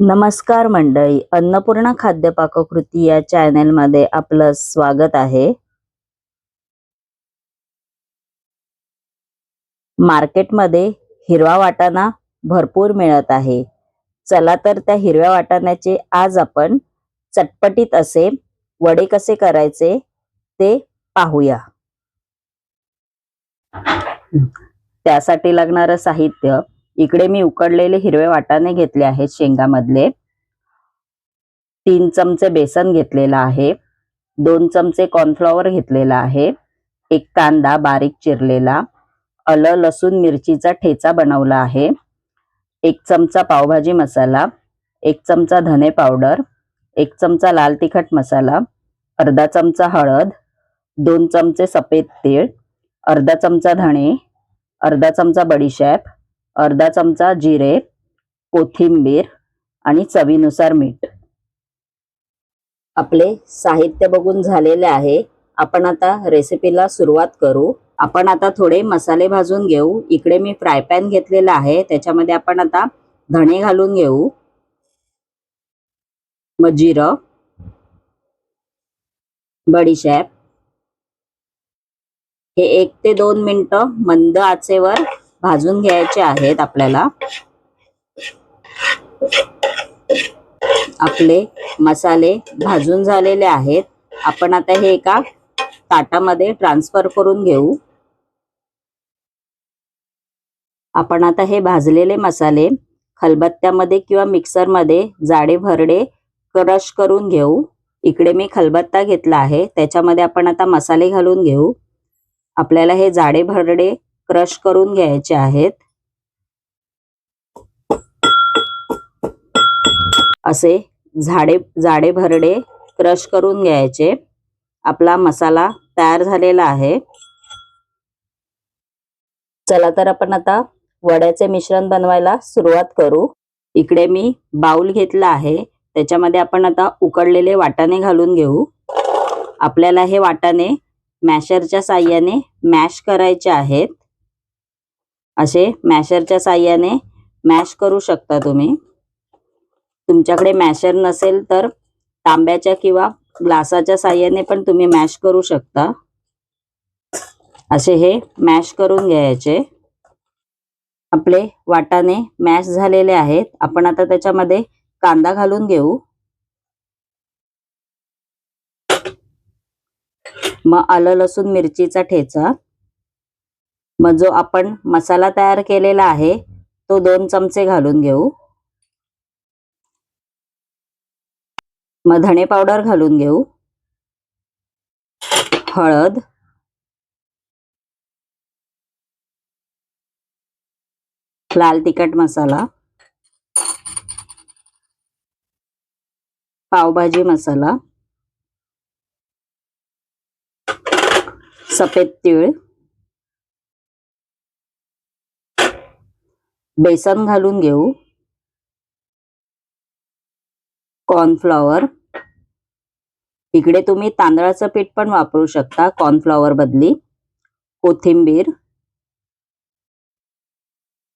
नमस्कार मंडळी अन्नपूर्णा खाद्य पाककृती या चॅनेलमध्ये आपलं स्वागत आहे. मार्केटमध्ये हिरवा वाटाणा भरपूर मिळत आहे. चला तर त्या हिरव्या वाटाण्याचे आज आपण चटपटीत असे वडे कसे करायचे ते पाहूया. त्यासाठी लागणारं साहित्य इकडे मी उकडलेले हिरवे वाटाणे घेतले आहेत शेंगामधले. तीन चमचे बेसन घेतलेला आहे. दोन चमचे कॉर्नफ्लॉवर घेतलेला आहे. एक कांदा बारीक चिरलेला. आलं लसूण मिरचीचा ठेचा बनवला आहे. एक चमचा पावभाजी मसाला. एक चमचा धने पावडर. एक चमचा लाल तिखट मसाला. अर्धा चमचा हळद. दोन चमचे सफेद तीळ. अर्धा चमचा धणे. अर्धा चमचा बडीशॅप. अर्धा चमचा जिरे कोथिंबीर आणि चवीनुसार मीठ. आपले साहित्य बघून झालेले आहे. आपण आता रेसिपीला सुरुवात करू. आपण आता थोडे मसाले भाजून घेऊ. इकडे मी फ्राय पॅन घेतलेला आहे. त्याच्यामध्ये आपण आता धणे घालून घेऊ. मग जिरं बडीशेप हे एक ते दोन मिनटं मंद आचेवर भाजून घ्यायचे आहेत आपल्याला. आपले मसाले भाजून झालेले आहेत. आपण आता हे एका ताटामध्ये ट्रान्सफर करून घेऊ. आपण आता हे भाजलेले मसाले खलबत्त्यामध्ये किंवा मिक्सरमध्ये जाडे भरडे क्रश करून घेऊ. इकडे मी खलबत्ता घेतला आहे. त्याच्यामध्ये आपण आता मसाले घालून घेऊ. आपल्याला हे जाडे भरडे क्रश करून घ्यायचे आहेत. असे झाडे झाडे भरडे क्रश करून घ्यायचे. आपला मसाला तयार झालेला आहे. चला तर आपण आता वड्याचे मिश्रण बनवायला सुरुवात करू. इकडे मी बाउल घेतला आहे. त्याच्यामध्ये आपण आता उकडलेले वाटाणे घालून घेऊ. आपल्याला हे वाटाणे मॅशरच्या साह्याने मॅश करायचे आहेत. असे मॅशरच्या साह्याने मॅश करू शकता तुम्ही. तुमच्याकडे मॅशर नसेल तर तांब्याच्या किंवा ग्लासाच्या साह्याने पण तुम्ही मॅश करू शकता. असे हे मॅश करून घ्यायचे. आपले वाटाने मॅश झालेले आहेत. आपण आता त्याच्यामध्ये कांदा घालून घेऊ. मग आलं लसूण मिरचीचा ठेचा. मग जो आपण मसाला तयार केलेला आहे तो दोन चमचे घालून घेऊ. मग धणे पावडर घालून घेऊ. हळद. लाल तिखट मसाला. पावभाजी मसाला. सफेद तीळ. बेसन घालून घेऊ. कॉर्नफ्लॉवर इकडे तुम्ही तांदळाचं पीठ पण वापरू शकता कॉर्नफ्लॉवर बदली. कोथिंबीर.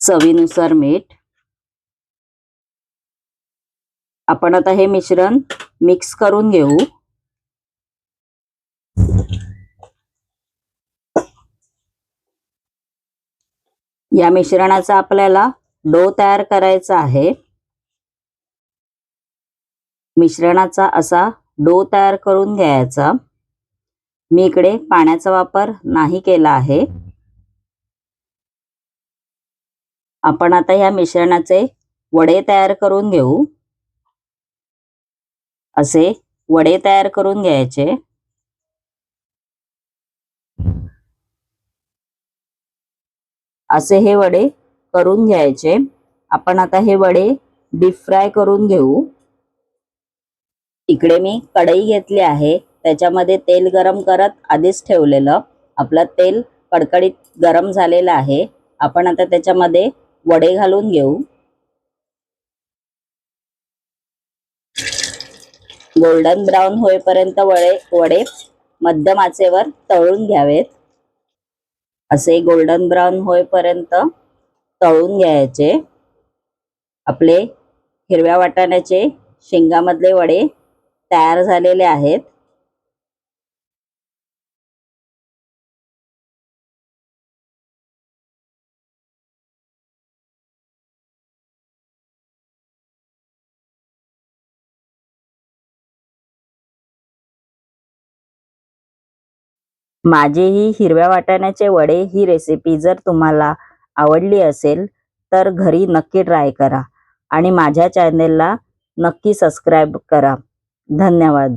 चवीनुसार मीठ. आपण आता हे मिश्रण मिक्स करून घेऊ. या मिश्रणाचा आपल्याला डो तयार करायचा आहे. मिश्रणाचा असा डो तयार करून घ्यायचा. मी इकडे पाण्याचा वापर नाही केला आहे. आपण आता या मिश्रणाचे वडे तयार करून घेऊ. असे वडे तयार करून घ्यायचे. असे हे वडे करून घ्यायचे. आपण आता हे वडे डीप फ्राय करून घेऊ. इकडे मी कढई घेतली आहे. त्याच्यामध्ये तेल गरम करत आधीच ठेवलेलं. आपलं तेल कडकडीत गरम झालेलं आहे. आपण आता त्याच्यामध्ये वडे घालून घेऊ. गोल्डन ब्राऊन होईपर्यंत वडे वडे मध्यम आचेवर तळून घ्यावेत. असे गोल्डन ब्राऊन होईपर्यंत तळून घ्यायचे. आपले हिरव्या वाटाण्याचे शेंगामधले वडे तयार झालेले आहेत. माझेही हिरव्या वाटाण्याचे वडे ही रेसिपी जर तुम्हाला आवडली असेल तर घरी नक्की ट्राय करा. आणि माझ्या चॅनेलला नक्की सबस्क्राईब करा. धन्यवाद.